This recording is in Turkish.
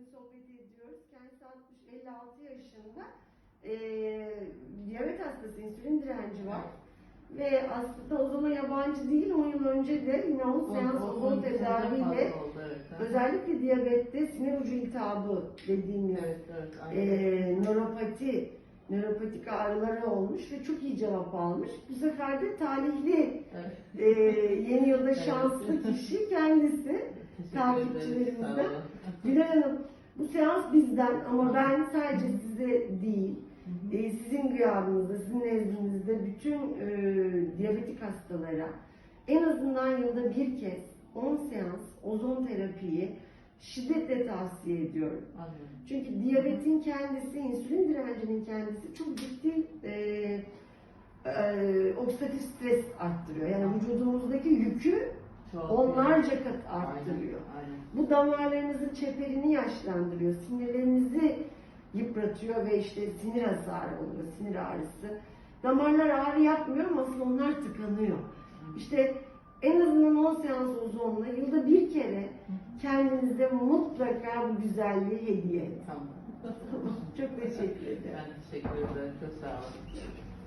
bugün sohbet ediyoruz. Kendisi 60-56 yaşında. Ee, diyabet hastası, insülin direnci var. Ve aslında o zaman yabancı değil, 10 yıl önce de yine 10 seans ozon tedaviyle özellikle diyabette sinir ucu iltihabı dediğimiz Evet, evet, aynen. e, nöropati, nöropatik ağrıları olmuş ve çok iyi cevap almış. Bu sefer de talihli Evet. e, yeni yılda şanslı kişi kendisi. Teşekkür ederiz, takipçilerimizden. olun. Seans bizden ama ben sadece size değil, e, sizin gıyabınızda, sizin nezdinizde bütün e, diyabetik hastalara en azından yılda bir kez 10 seans ozon terapiyi şiddetle tavsiye ediyorum. Anladım. Çünkü diyabetin kendisi, insülin direncinin kendisi çok ciddi e, e, oksidatif stres arttırıyor. Yani vücudumuzdaki yükü onlarca kat Aynen, arttırıyor. aynen. Bu damarlarınızın çeperini yaşlandırıyor, sinirlerinizi yıpratıyor ve işte sinir hasarı oluyor, sinir ağrısı. Damarlar ağrı yapmıyor ama asıl onlar tıkanıyor. İşte en azından 10 seans ozonla yılda bir kere kendinize mutlaka bu güzelliği hediye edin. Tamam. Çok teşekkür ederim. Ben teşekkür ederim. Çok sağ olun.